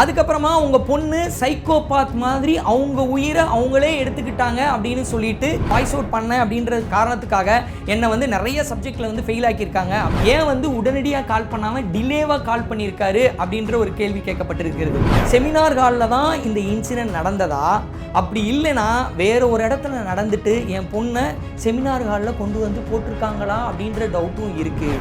அதுக்கப்புறமா உங்க பொண்ணு சைக்கோபாத் மாதிரி அவங்க உயிரை அவங்களே எடுத்துக்கிட்டாங்க அப்படின்னு சொல்லிட்டு வாய்ஸ் அவுட் பண்ண அப்படின்ற காரணத்துக்காக என்னை வந்து நிறைய சப்ஜெக்ட்ல வந்து ஃபெயில் ஆக்கியிருக்காங்க. ஏன் வந்து உடனடியாக கால் பண்ணாம டிலேவாக கால் பண்ணியிருக்காரு அப்படின்ற ஒரு கேள்வி கேட்கப்பட்டிருக்கிறது. செமினார் ஹாலில் தான் இந்த இன்சிடென்ட் நடந்ததா? அப்படி இல்லைன்னா வேற ஒரு இடத்துல நடந்துட்டு என் பொண்ணை செமினார் ஹாலில் கொண்டு வந்து போட்டிருக்காங்களா அப்படின்ற டவுட்டும் இருக்குது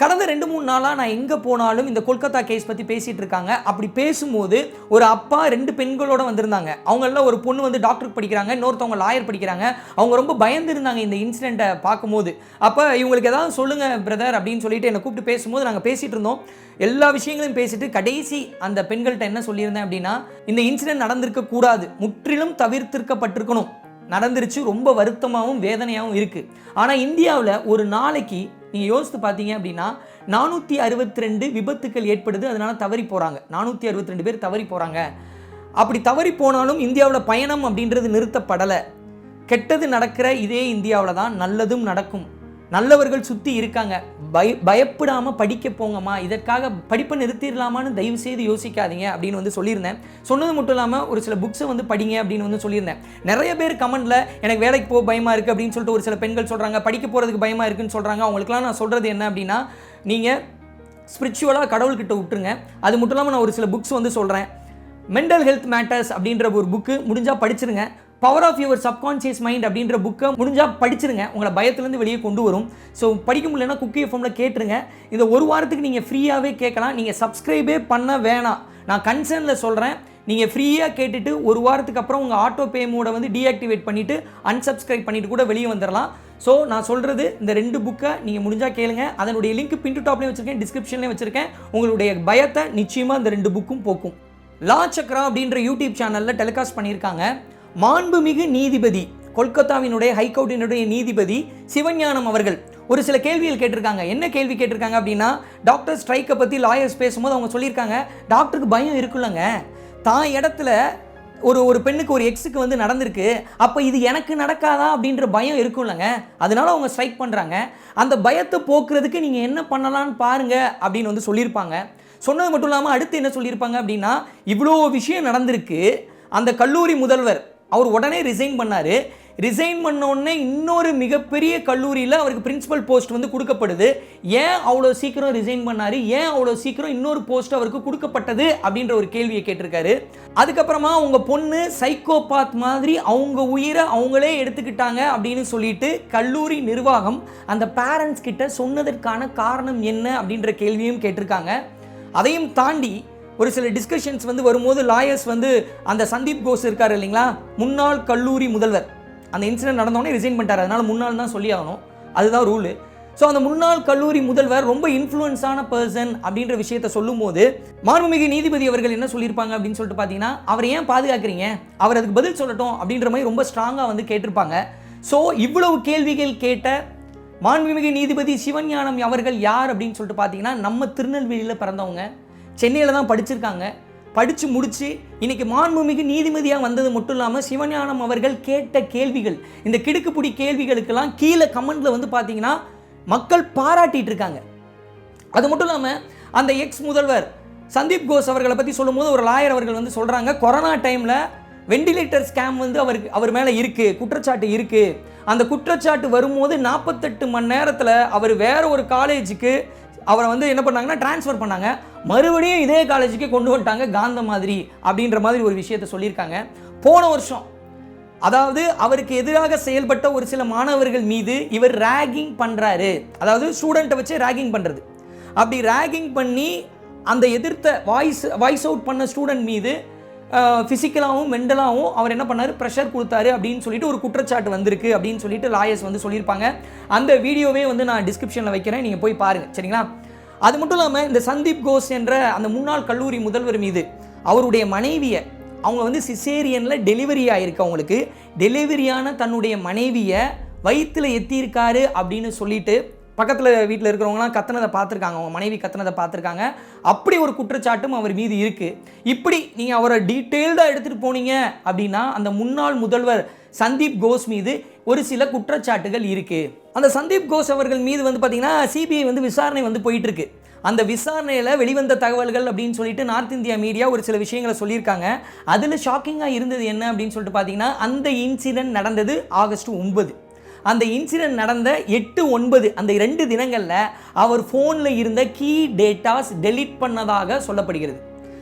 கடந்த ரெண்டு மூணு நாளாக நான் எங்கே போனாலும் இந்த கொல்கத்தா கேஸ் பற்றி பேசிகிட்டு இருக்காங்க. அப்படி பேசும்போது ஒரு அப்பா ரெண்டு பெண்களோட வந்திருந்தாங்க. அவங்கள ஒரு பொண்ணு வந்து டாக்டருக்கு படிக்கிறாங்க இன்னொருத்தவங்க லாயர் படிக்கிறாங்க. அவங்க ரொம்ப பயந்துருந்தாங்க இந்த இன்சிடெண்ட்டை பார்க்கும்போது. அப்போ இவங்களுக்கு ஏதாவது சொல்லுங்கள் பிரதர் அப்படின்னு சொல்லிட்டு என்னை கூப்பிட்டு பேசும்போது நாங்கள் பேசிகிட்டு இருந்தோம். எல்லா விஷயங்களையும் பேசிட்டு கடைசி அந்த பெண்கள்கிட்ட என்ன சொல்லியிருந்தேன் அப்படின்னா இந்த இன்சிடென்ட் நடந்திருக்க கூடாது முற்றிலும் தவிர்த்திருக்கப்பட்டிருக்கணும். நடந்துருச்சு ரொம்ப வருத்தமாகவும் வேதனையாகவும் இருக்குது ஆனால் இந்தியாவில் ஒரு நாளைக்கு நீங்கள் யோசித்து பார்த்தீங்க அப்படின்னா நானூற்றி அறுபத்தி ரெண்டு விபத்துக்கள் ஏற்படுது அதனால் தவறி போகிறாங்க நானூற்றி அறுபத்தி ரெண்டு பேர் தவறி போகிறாங்க அப்படி தவறி போனாலும் இந்தியாவில் பயணம் அப்படின்றது நிறுத்தப்படலை. கெட்டது நடக்கிற இதே இந்தியாவில் தான் நல்லதும் நடக்கும். நல்லவர்கள் சுற்றி இருக்காங்க. பய பயப்படாமல் படிக்க போங்கம்மா. இதற்காக படிப்பை நிறுத்திடலாமான்னு தயவு செய்து யோசிக்காதீங்க அப்படின்னு வந்து சொல்லியிருந்தேன். சொன்னது மட்டும் இல்லாமல் ஒரு சில புக்ஸை வந்து படிங்க அப்படின்னு வந்து சொல்லியிருந்தேன். நிறைய பேர் கமெண்டில் எனக்கு வேலைக்கு போக பயமாக இருக்குது அப்படின்னு சொல்லிட்டு ஒரு சில பெண்கள் சொல்கிறாங்க படிக்க போகிறதுக்கு பயமாக இருக்குன்னு சொல்கிறாங்க அவங்களுக்குலாம் நான் சொல்கிறது என்ன அப்படின்னா நீங்கள் ஸ்பிரிச்சுவலாக கடவுள்கிட்ட விட்டுருங்க. அது மட்டும் இல்லாமல் நான் ஒரு சில புக்ஸ் வந்து சொல்கிறேன் மென்டல் ஹெல்த் மேட்டர்ஸ் அப்படின்ற ஒரு புக்கு முடிஞ்சால் படிச்சிருங்க. Power of your subconscious mind அப்படின்ற புக்கை முடிஞ்சால் படிச்சிருங்க. உங்களை பயத்துலேருந்து வெளியே கொண்டு வரும். ஸோ படிக்க முடியலன்னா குக்கி எஃப்எம்ல கேட்டுருங்க. இந்த ஒரு வாரத்துக்கு நீங்கள் ஃப்ரீயாகவே கேட்கலாம். நீங்கள் சப்ஸ்கிரைபே பண்ண வேணாம். நான் கன்சர்னில் சொல்கிறேன் நீங்கள் ஃப்ரீயாக கேட்டுட்டு ஒரு வாரத்துக்கு அப்புறம் உங்கள் ஆட்டோ பே மோடை வந்து டீஆக்டிவேட் பண்ணிவிட்டு அன்சப்ஸ்கிரைப் பண்ணிட்டு கூட வெளியே வந்துடலாம் ஸோ நான் சொல்கிறது இந்த ரெண்டு புக்கை நீங்கள் முடிஞ்சால் கேளுங்க. அதனுடைய லிங்க் பின் டாப்லேயும் வச்சுருக்கேன் டிஸ்கிரிப்ஷன்லேயும் வச்சுருக்கேன். உங்களுடைய பயத்தை நிச்சயமாக இந்த ரெண்டு புக்கும் போக்கும். லா சக்ரா அப்படின்ற யூடியூப் சேனலில் டெலிகாஸ்ட் பண்ணியிருக்காங்க. மாண்புமிகு நீதிபதி கொல்கத்தாவினுடைய ஹைகோர்ட்டினுடைய நீதிபதி சிவஞானம் அவர்கள். ஒரு சில கேள்விகள் கேட்டிருக்காங்க. என்ன கேள்வி கேட்டிருக்காங்க அப்படின்னா டாக்டர் ஸ்ட்ரைக்கை பற்றி லாயர்ஸ் பேசும்போது அவங்க சொல்லியிருக்காங்க டாக்டருக்கு பயம் இருக்குல்லங்க. தான் இடத்துல ஒரு ஒரு பெண்ணுக்கு ஒரு எக்ஸுக்கு வந்து நடந்திருக்கு. அப்போ இது எனக்கு நடக்காதா? அப்படின்ற பயம் இருக்கும்லங்க அதனால அவங்க ஸ்ட்ரைக் பண்ணுறாங்க அந்த பயத்தை போக்குறதுக்கு நீங்கள் என்ன பண்ணலாம்னு பாருங்க அப்படின்னு வந்து சொல்லியிருப்பாங்க. சொன்னது மட்டும் இல்லாமல் அடுத்து என்ன சொல்லியிருப்பாங்க அப்படின்னா இவ்வளோ விஷயம் நடந்திருக்கு. அந்த கல்லூரி முதல்வர் அவர் உடனே ரிசைன் பண்ணார். ரிசைன் பண்ண உடனே இன்னொரு மிகப்பெரிய கல்லூரியில் அவருக்கு பிரின்சிபல் போஸ்ட் வந்து கொடுக்கப்படுது. ஏன் அவ்வளோ சீக்கிரம் ரிசைன் பண்ணார்? ஏன் அவ்வளோ சீக்கிரம் இன்னொரு போஸ்ட் அவருக்கு கொடுக்கப்பட்டது? அப்படின்ற ஒரு கேள்வியை கேட்டிருக்காரு. அதுக்கப்புறமா அவங்க பொண்ணு சைக்கோபாத் மாதிரி அவங்க உயிரை அவங்களே எடுத்துக்கிட்டாங்க அப்படின்னு சொல்லிட்டு கல்லூரி நிர்வாகம் அந்த பேரண்ட்ஸ் கிட்ட சொன்னதற்கான காரணம் என்ன அப்படின்ற கேள்வியும் கேட்டிருக்காங்க. அதையும் தாண்டி ஒரு சில டிஸ்கஷன்ஸ் வந்து வரும்போது லாயர்ஸ் வந்து அந்த சந்தீப் கோஸ் இருக்கார் இல்லைங்களா? முன்னாள் கல்லூரி முதல்வர். அந்த இன்சிடென்ட் நடந்தோடனே ரிசைன் பண்ணிட்டார். அதனால முன்னாள் தான் சொல்லி ஆகணும். அதுதான் ரூலு ஸோ அந்த முன்னாள் கல்லூரி முதல்வர் ரொம்ப இன்ஃப்ளூயன்ஸான பர்சன் அப்படின்ற விஷயத்த சொல்லும்போது மாண்புமிகு நீதிபதி அவர்கள் என்ன சொல்லியிருப்பாங்க அப்படின்னு சொல்லிட்டு பார்த்தீங்கன்னா அவரை ஏன் பாதுகாக்கிறீங்க? அவர் அதுக்கு பதில் சொல்லட்டும் அப்படின்ற மாதிரி ரொம்ப ஸ்ட்ராங்காக வந்து கேட்டிருப்பாங்க. ஸோ இவ்வளவு கேள்விகள் கேட்ட மாண்புமிகு நீதிபதி சிவஞானம் அவர்கள் யார் அப்படின்னு சொல்லிட்டு பார்த்தீங்கன்னா நம்ம திருநெல்வேலியில் பிறந்தவங்க. சென்னையில் தான் படிச்சிருக்காங்க. படித்து முடித்து இன்றைக்கி மாண்புமிகு நீதிமதியாக வந்தது மட்டும் இல்லாமல் சிவஞானம் அவர்கள் கேட்ட கேள்விகள் இந்த கிடுக்குப்புடி கேள்விகளுக்கெல்லாம் கீழே கமெண்டில் வந்து பார்த்தீங்கன்னா மக்கள் பாராட்டிகிட்டு இருக்காங்க. அது மட்டும் இல்லாமல் அந்த எக்ஸ் முதல்வர் சந்தீப் கோஸ் அவர்களை பற்றி சொல்லும்போது ஒரு லாயர் அவர்கள் வந்து சொல்கிறாங்க கொரோனா டைமில் வெண்டிலேட்டர் ஸ்கேம் வந்து அவருக்கு அவர் மேலே இருக்குது குற்றச்சாட்டு இருக்குது அந்த குற்றச்சாட்டு வரும்போது நாற்பத்தெட்டு மணி நேரத்தில் அவர் வேற ஒரு காலேஜுக்கு அவரை வந்து என்ன பண்ணாங்கன்னா ட்ரான்ஸ்ஃபர் பண்ணாங்க. மறுபடியும் இதே காலேஜுக்கு கொண்டு வந்துட்டாங்க காந்த மாதிரி அப்படின்ற மாதிரி ஒரு விஷயத்த சொல்லியிருக்காங்க. போன வருஷம் அதாவது அவருக்கு எதிராக செயல்பட்ட ஒரு சில மாணவர்கள் மீது இவர் ரேகிங் பண்ணுறாரு அதாவது ஸ்டூடெண்ட்டை வச்சு ரேகிங் பண்ணுறது அப்படி ரேகிங் பண்ணி அந்த எதிர்த்த வாய்ஸ் வாய்ஸ் அவுட் பண்ண ஸ்டூடெண்ட் மீது ஃபிசிக்கலாகவும் மென்டலாகவும் அவர் என்ன பண்ணார்? ப்ரெஷர் கொடுத்தாரு அப்படின்னு சொல்லிட்டு ஒரு குற்றச்சாட்டு வந்திருக்கு அப்படின்னு சொல்லிட்டு லாயர்ஸ் வந்து சொல்லியிருப்பாங்க. அந்த வீடியோவே வந்து நான் டிஸ்கிரிப்ஷனில் வைக்கிறேன். நீங்கள் போய் பாருங்கள் சரிங்களா? அது மட்டும் இல்லாமல் இந்த சந்தீப் கோஸ் என்ற அந்த முன்னாள் கல்லூரி முதல்வர் மீது அவருடைய மனைவியை அவங்க வந்து சிசேரியனில் டெலிவரி ஆகிருக்கு அவங்களுக்கு. டெலிவரியான தன்னுடைய மனைவியை வயிற்றில் எத்தியிருக்காரு அப்படின்னு சொல்லிட்டு பக்கத்தில் வீட்டில் இருக்கிறவங்களாம் கத்துனதை பார்த்துருக்காங்க. அவங்க மனைவி கத்துனதை பார்த்துருக்காங்க. அப்படி ஒரு குற்றச்சாட்டும் அவர் மீது இருக்குது இப்படி நீங்கள் அவரை டீட்டெயில்டாக எடுத்துகிட்டு போனீங்க அப்படின்னா அந்த முன்னாள் முதல்வர் சந்தீப் கோஸ் மீது ஒரு சில குற்றச்சாட்டுகள் இருக்குது அந்த சந்தீப் கோஸ் அவர்கள் மீது வந்து பார்த்தீங்கன்னா சிபிஐ வந்து விசாரணை வந்து போயிட்டுருக்கு. அந்த விசாரணையில் வெளிவந்த தகவல்கள் அப்படின்னு சொல்லிட்டு நார்த் இந்தியா மீடியா ஒரு சில விஷயங்களை சொல்லியிருக்காங்க. அதில் ஷாக்கிங்காக இருந்தது என்ன அப்படின்னு சொல்லிட்டு பார்த்தீங்கன்னா அந்த இன்சிடென்ட் நடந்தது ஆகஸ்ட் ஒன்பது. அந்த இன்சிடென்ட் நடந்த எட்டு ஒன்பது அந்த ரெண்டு தினங்களில் அவர் ஃபோனில் இருந்த கீ டேட்டாஸ் டெலீட் பண்ணதாக சொல்லப்படுகிறது.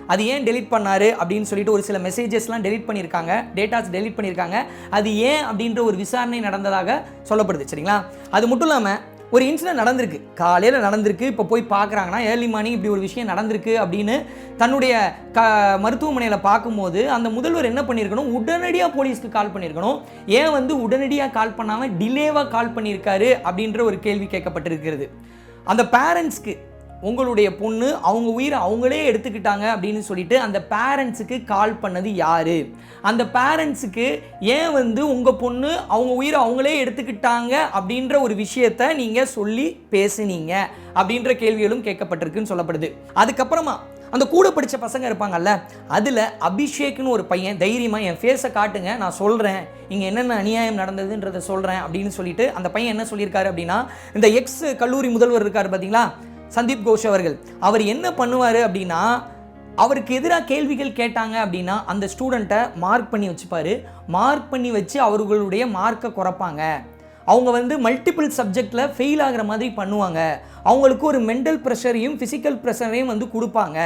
அது ஏன் டெலிட் பண்ணாரு அப்படின்னு சொல்லிட்டு ஒரு சில மெசேஜஸ்லாம் டெலிட் பண்ணியிருக்காங்க டேட்டாஸ் டெலிட் பண்ணியிருக்காங்க. அது ஏன் அப்படின்ற ஒரு விசாரணை நடந்ததாக சொல்லப்படுது சரிங்களா? அது மட்டும் இல்லாமல் ஒரு இன்சிடென்ட் நடந்திருக்கு. காலையில் நடந்திருக்கு. இப்போ போய் பார்க்குறாங்கன்னா ஏர்லி மார்னிங் இப்படி ஒரு விஷயம் நடந்திருக்கு அப்படின்னு தன்னுடைய க மருத்துவமனையில் பார்க்கும்போது அந்த முதல்வர் என்ன பண்ணியிருக்கணும்? உடனடியாக போலீஸ்க்கு கால் பண்ணியிருக்கணும். ஏன் வந்து உடனடியாக கால் பண்ணாமல் டிலேவாக கால் பண்ணியிருக்காரு அப்படின்ற ஒரு கேள்வி கேட்கப்பட்டிருக்கிறது. அந்த பேரண்ட்ஸ்க்கு உங்களுடைய பொண்ணு அவங்க உயிரை அவங்களே எடுத்துக்கிட்டாங்க அப்படின்னு சொல்லிட்டு அந்த பேரண்ட்ஸுக்கு கால் பண்ணது யாரு? அந்த பேரண்ட்ஸுக்கு ஏன் வந்து உங்கள் பொண்ணு அவங்க உயிரை அவங்களே எடுத்துக்கிட்டாங்க அப்படின்ற ஒரு விஷயத்த நீங்கள் சொல்லி பேசுனீங்க அப்படின்ற கேள்விகளும் கேட்கப்பட்டிருக்குன்னு சொல்லப்படுது. அதுக்கப்புறமா அந்த கூட படித்த பசங்க இருப்பாங்கல்ல அதில் அபிஷேக்னு ஒரு பையன் தைரியமாக என் ஃபேஸை காட்டுங்க நான் சொல்கிறேன் இங்கே என்னென்ன அநியாயம் நடந்ததுன்றதை சொல்கிறேன் அப்படின்னு சொல்லிட்டு அந்த பையன் என்ன சொல்லியிருக்காரு அப்படின்னா இந்த எக்ஸ் கல்லூரி முதல்வர் இருக்கார் பார்த்தீங்களா சந்தீப் கோஷ் அவர்கள் அவர் என்ன பண்ணுவார் அப்படின்னா அவருக்கு எதிராக கேள்விகள் கேட்டாங்க அப்படின்னா அந்த ஸ்டூடெண்ட்டை மார்க் பண்ணி வச்சுப்பாரு. மார்க் பண்ணி வச்சு அவர்களுடைய மார்க்கை குறைப்பாங்க. அவங்க வந்து மல்டிபிள் சப்ஜெக்டில் ஃபெயில் ஆகிற மாதிரி பண்ணுவாங்க. அவங்களுக்கு ஒரு மென்டல் ப்ரெஷரையும் ஃபிசிக்கல் ப்ரெஷரையும் வந்து கொடுப்பாங்க.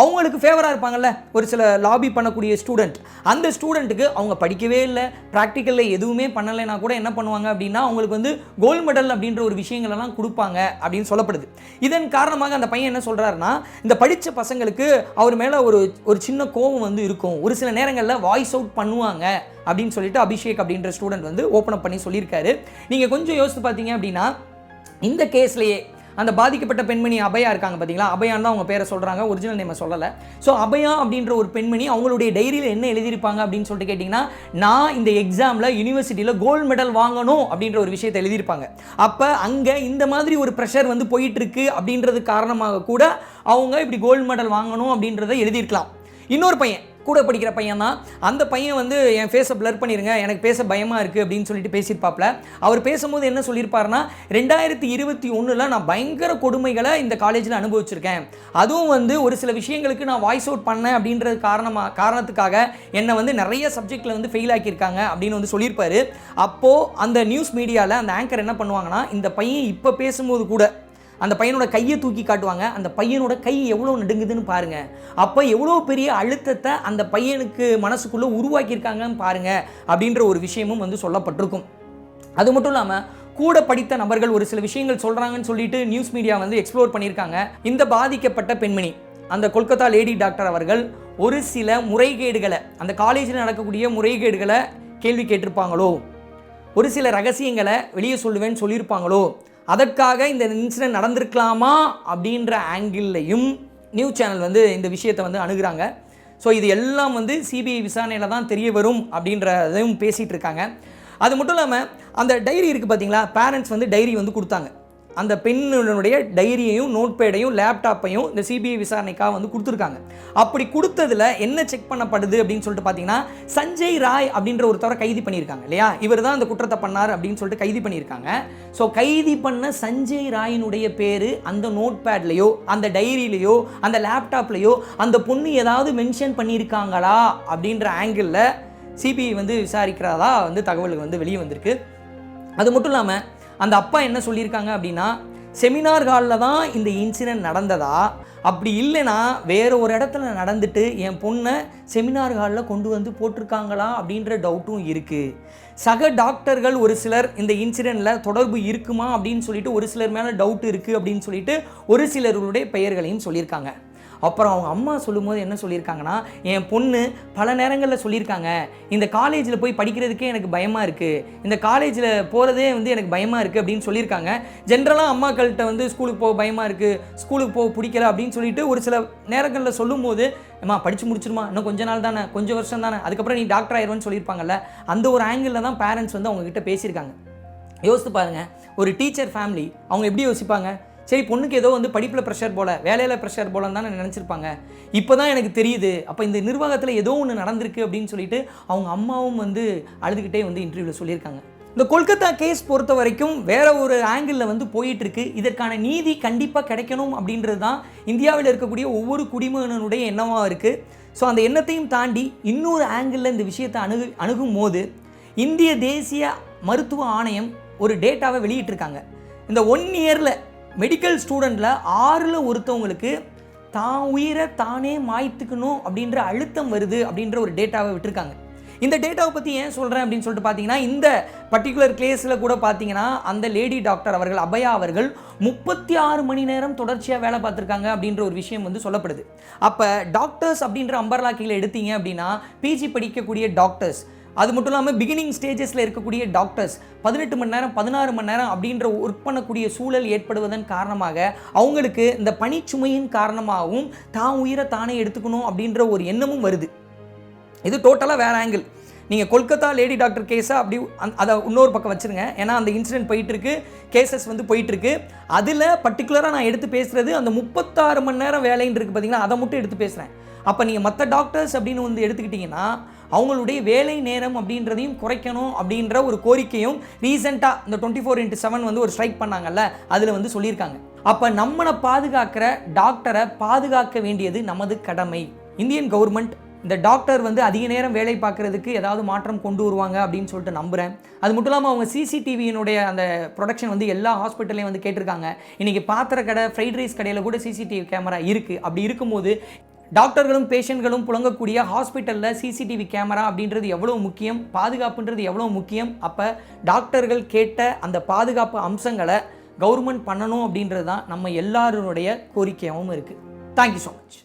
அவங்களுக்கு ஃபேவராக இருப்பாங்கல்ல ஒரு சில லாபி பண்ணக்கூடிய ஸ்டூடெண்ட் அந்த ஸ்டூடெண்ட்டுக்கு அவங்க படிக்கவே இல்லை. ப்ராக்டிக்கலில் எதுவுமே பண்ணலைன்னா கூட என்ன பண்ணுவாங்க அப்படின்னா அவங்களுக்கு வந்து கோல்டு மெடல் அப்படின்ற ஒரு விஷயங்களெல்லாம் கொடுப்பாங்க அப்படின்னு சொல்லப்படுது. இதன் காரணமாக அந்த பையன் என்ன சொல்கிறாருன்னா இந்த படித்த பசங்களுக்கு அவர் மேலே ஒரு ஒரு சின்ன கோபம் வந்து இருக்கும். ஒரு சில நேரங்களில் வாய்ஸ் அவுட் பண்ணுவாங்க அப்படின்னு சொல்லிட்டு அபிஷேக் அப்படின்ற ஸ்டூடெண்ட் வந்து ஓப்பன் அப் பண்ணி சொல்லியிருக்காரு. நீங்கள் கொஞ்சம் யோசித்து பார்த்தீங்க அப்படின்னா இந்த கேஸ்லேயே அந்த பாதிக்கப்பட்ட பெண்மணி அபயா இருக்காங்க பார்த்தீங்களா அபயான் தான் அவங்க பேரை சொல்கிறாங்க ஒரிஜினல் நேமை சொல்லலை. ஸோ அபயா அப்படின்ற ஒரு பெண்மணி அவங்களுடைய டைரியில் என்ன எழுதியிருப்பாங்க அப்படின்னு சொல்லிட்டு கேட்டிங்கன்னா நான் இந்த எக்ஸாமில் யூனிவர்சிட்டியில் கோல்டு மெடல் வாங்கணும் அப்படின்ற ஒரு விஷயத்தை எழுதியிருப்பாங்க. அப்போ அங்கே இந்த மாதிரி ஒரு ப்ரெஷர் வந்து போயிட்டு இருக்கு அப்படின்றது காரணமாக கூட அவங்க இப்படி கோல்டு மெடல் வாங்கணும் அப்படின்றத எழுதியிருக்கலாம். இன்னொரு பையன் கூட படிக்கிற பையன் தான் அந்த பையன் வந்து என் ஃபேஸை பிளர் பண்ணிடுங்க எனக்கு பேச பயமாக இருக்குது அப்படின்னு சொல்லிட்டு பேசியிருப்பாப்ல. அவர் பேசும்போது என்ன சொல்லியிருப்பாருன்னா ரெண்டாயிரத்தி இருபத்தி ஒன்றில் நான் பயங்கர கொடுமைகளை இந்த காலேஜில் அனுபவிச்சிருக்கேன். அதுவும் வந்து ஒரு சில விஷயங்களுக்கு நான் வாய்ஸ் அவுட் பண்ணேன் அப்படின்றது காரணமாக காரணத்துக்காக என்னை வந்து நிறைய சப்ஜெக்டில் வந்து ஃபெயில் ஆக்கியிருக்காங்க அப்படின்னு வந்து சொல்லியிருப்பார். அப்போது அந்த நியூஸ் மீடியாவில் அந்த ஆங்கர் என்ன பண்ணுவாங்கன்னா இந்த பையன் இப்போ பேசும்போது கூட அந்த பையனோட கையை தூக்கி காட்டுவாங்க. அந்த பையனோட கை எவ்வளோ நடுங்குதுன்னு பாருங்க. அப்போ எவ்வளோ பெரிய அழுத்தத்தை அந்த பையனுக்கு மனசுக்குள்ளே உருவாக்கியிருக்காங்கன்னு பாருங்க அப்படின்ற ஒரு விஷயமும் வந்து சொல்லப்பட்டிருக்கும். அது மட்டும் இல்லாமல் கூட படித்த நபர்கள் ஒரு சில விஷயங்கள் சொல்கிறாங்கன்னு சொல்லிட்டு நியூஸ் மீடியா வந்து எக்ஸ்ப்ளோர் பண்ணியிருக்காங்க. இந்த பாதிக்கப்பட்ட பெண்மணி அந்த கொல்கத்தா லேடி டாக்டர் அவர்கள் ஒரு சில முறைகேடுகளை அந்த காலேஜில் நடக்கக்கூடிய முறைகேடுகளை கேள்வி கேட்டிருப்பாங்களோ? ஒரு சில ரகசியங்களை வெளியே சொல்லுவேன்னு சொல்லியிருப்பாங்களோ? அதற்காக இந்த இன்சிடென்ட் நடந்திருக்கலாமா அப்படின்ற ஆங்கிள்லையும் நியூஸ் சேனல் வந்து இந்த விஷயத்தை வந்து அணுகிறாங்க. ஸோ இது எல்லாம் வந்து சிபிஐ விசாரணையில் தான் தெரிய வரும் அப்படின்றதையும் பேசிகிட்டு இருக்காங்க. அது மட்டும் இல்லாமல் அந்த டைரி இருக்குது பார்த்தீங்களா பேரண்ட்ஸ் வந்து டைரி வந்து கொடுத்தாங்க. அந்த பெண்ணுடைய டைரியையும் நோட் பேடையும் லேப்டாப்பையும் இந்த சிபிஐ விசாரணைக்காக வந்து கொடுத்துருக்காங்க. அப்படி கொடுத்ததுல என்ன செக் பண்ணப்படுது அப்படின்னு சொல்லிட்டு பார்த்தீங்கன்னா சஞ்சய் ராய் அப்படின்ற ஒருத்தவரை கைது பண்ணியிருக்காங்க இல்லையா? இவர் தான் அந்த குற்றத்தை பண்ணார் அப்படின்னு சொல்லிட்டு கைது பண்ணியிருக்காங்க. ஸோ கைது பண்ண சஞ்சய் ராயினுடைய பேர் அந்த நோட் பேட்லேயோ அந்த டைரியிலையோ அந்த லேப்டாப்லேயோ அந்த பொண்ணு ஏதாவது மென்ஷன் பண்ணியிருக்காங்களா அப்படின்ற ஆங்கிளில் சிபிஐ வந்து விசாரிக்கிறதா வந்து தகவல் வந்து வெளியே வந்திருக்கு. அது மட்டும் இல்லாமல் அந்த அப்பா என்ன சொல்லியிருக்காங்க அப்படின்னா செமினார் ஹாலில் தான் இந்த இன்சிடென்ட் நடந்ததா? அப்படி இல்லைன்னா வேறு ஒரு இடத்துல நடந்துட்டு என் பொண்ணை செமினார் ஹாலில் கொண்டு வந்து போட்டிருக்காங்களா? அப்படின்ற டவுட்டும் இருக்குது சக டாக்டர்கள் ஒரு சிலர் இந்த இன்சிடெண்ட்டில் தொடர்பு இருக்குமா அப்படின்னு சொல்லிட்டு ஒரு சிலர் மேலே டவுட் இருக்குது அப்படின்னு சொல்லிட்டு ஒரு சிலருடைய பெயர்களையும் சொல்லியிருக்காங்க. அப்புறம் அவங்க அம்மா சொல்லும்போது என்ன சொல்லியிருக்காங்கன்னா என் பொண்ணு பல நேரங்களில் சொல்லியிருக்காங்க. இந்த காலேஜில் போய் படிக்கிறதுக்கே எனக்கு பயமாக இருக்குது இந்த காலேஜில் போகிறதே வந்து எனக்கு பயமாக இருக்குது அப்படின்னு சொல்லியிருக்காங்க. ஜென்ரலாக அம்மாக்கள்கிட்ட வந்து ஸ்கூலுக்கு போக பயமாக இருக்குது ஸ்கூலுக்கு போக பிடிக்கல அப்படின்னு சொல்லிட்டு ஒரு சில நேரங்களில் சொல்லும்போது அம்மா படித்து முடிச்சிருமா? இன்னும் கொஞ்ச நாள் தானே? கொஞ்சம் வருஷம் தானே? அதுக்கப்புறம் நீ டாக்டர் ஆயிடுவேன்னு சொல்லியிருப்பாங்கல்ல? அந்த ஒரு ஆங்கிளில் தான் பேரண்ட்ஸ் வந்து அவங்க கிட்ட பேசியிருக்காங்க. யோசித்து பாருங்கள் ஒரு டீச்சர் ஃபேமிலி அவங்க எப்படி யோசிப்பாங்க? சரி பொண்ணுக்கு ஏதோ வந்து படிப்பில் ப்ரெஷர் போல வேலையில் ப்ரெஷர் போலன்னு தான் நினச்சிருப்பாங்க. இப்போ தான் எனக்கு தெரியுது. அப்போ இந்த நிர்வாகத்தில் ஏதோ ஒன்று நடந்திருக்கு அப்படின்னு சொல்லிட்டு அவங்க அம்மாவும் வந்து அழுதுகிட்டே வந்து இன்டர்வியூவில் சொல்லியிருக்காங்க. இந்த கொல்கத்தா கேஸ் பொறுத்த வரைக்கும் வேற ஒரு ஆங்கிளில் வந்து போயிட்டு இருக்கு இதற்கான நீதி கண்டிப்பாக கிடைக்கணும் அப்படின்றது தான் இந்தியாவில் இருக்கக்கூடிய ஒவ்வொரு குடிமகனுடைய எண்ணமாக இருக்குது ஸோ அந்த எண்ணத்தையும் தாண்டி இன்னொரு ஆங்கிளில் இந்த விஷயத்தை அணுகு அணுகும் போது இந்திய தேசிய மருத்துவ ஆணையம் ஒரு டேட்டாவை வெளியிட்டிருக்காங்க. இந்த ஒன் இயரில் மெடிக்கல் ஸ்டூடெண்ட்டில் ஆறில் ஒருத்தவங்களுக்கு தான் உயிரை தானே மாய்த்துக்கணும் அப்படின்ற அழுத்தம் வருது அப்படின்ற ஒரு டேட்டாவை விட்டுருக்காங்க. இந்த டேட்டாவை பற்றி ஏன் சொல்கிறேன் அப்படின்னு சொல்லிட்டு பார்த்தீங்கன்னா இந்த பர்டிகுலர் கேஸில் கூட பார்த்தீங்கன்னா அந்த லேடி டாக்டர் அவர்கள் அபயா அவர்கள் முப்பத்தி ஆறு மணி நேரம் தொடர்ச்சியாக வேலை பார்த்துருக்காங்க அப்படின்ற ஒரு விஷயம் வந்து சொல்லப்படுது. அப்போ டாக்டர்ஸ் அப்படின்ற அம்பர்லா கீழே எடுத்தீங்க அப்படின்னா பிஜி படிக்கக்கூடிய டாக்டர்ஸ் அது மட்டும் இல்லாமல் பிகினிங் ஸ்டேஜஸில் இருக்கக்கூடிய டாக்டர்ஸ் பதினெட்டு மணி நேரம் பதினாறு மணி நேரம் அப்படின்ற ஒர்க் பண்ணக்கூடிய சூழல் ஏற்படுவதன் காரணமாக அவங்களுக்கு இந்த பணிச்சுமையின் காரணமாகவும் தான் உயிரை தானே எடுத்துக்கணும் அப்படின்ற ஒரு எண்ணமும் வருது. இது டோட்டலாக வேறு ஆங்கிள் நீங்கள் கொல்கத்தா லேடி டாக்டர் கேஸை அப்படி அந் அதை இன்னொரு பக்கம் வச்சுருங்க. ஏன்னா அந்த இன்சிடென்ட் போயிட்டுருக்கு கேசஸ் வந்து போயிட்டுருக்கு. அதில் பர்டிகுலராக நான் எடுத்து பேசுகிறது அந்த முப்பத்தாறு மணி நேரம் வேலைன்னு இருக்குது பார்த்தீங்கன்னா அதை மட்டும் எடுத்து பேசுகிறேன் அப்போ நீங்கள் மற்ற டாக்டர்ஸ் அப்படின்னு வந்து எடுத்துக்கிட்டிங்கன்னா அவங்களுடைய வேலை நேரம் அப்படின்றதையும் குறைக்கணும் அப்படின்ற ஒரு கோரிக்கையும் ரீசெண்டாக இந்த டுவெண்ட்டி ஃபோர் இன்ட்டு செவன் வந்து ஒரு ஸ்ட்ரைக் பண்ணாங்கல்ல அதில் வந்து சொல்லியிருக்காங்க. அப்போ நம்மளை பாதுகாக்கிற டாக்டரை பாதுகாக்க வேண்டியது நமது கடமை. இந்தியன் கவர்மெண்ட் இந்த டாக்டர் வந்து அதிக நேரம் வேலை பார்க்குறதுக்கு ஏதாவது மாற்றம் கொண்டு வருவாங்க அப்படின்னு சொல்லிட்டு நம்புகிறேன் அது மட்டும் இல்லாமல் அவங்க சிசிடிவியினுடைய அந்த ப்ரொடக்ஷன் வந்து எல்லா ஹாஸ்பிட்டல்லையும் வந்து கேட்டிருக்காங்க. இன்றைக்கி பாத்திர கடை ஃப்ரைட் ரைஸ் கடையில் கூட சிசிடிவி கேமரா இருக்குது அப்படி இருக்கும்போது டாக்டர்களும் பேஷண்ட்களும் புழங்கக்கூடிய ஹாஸ்பிட்டலில் சிசிடிவி கேமரா அப்படின்றது எவ்வளோ முக்கியம்? பாதுகாப்புன்றது எவ்வளோ முக்கியம்? அப்போ டாக்டர்கள் கேட்ட அந்த பாதுகாப்பு அம்சங்களை கவர்மெண்ட் பண்ணணும் அப்படின்றது தான் நம்ம எல்லாருடைய கோரிக்கையாகவும் இருக்குது தேங்க்யூ ஸோ மச்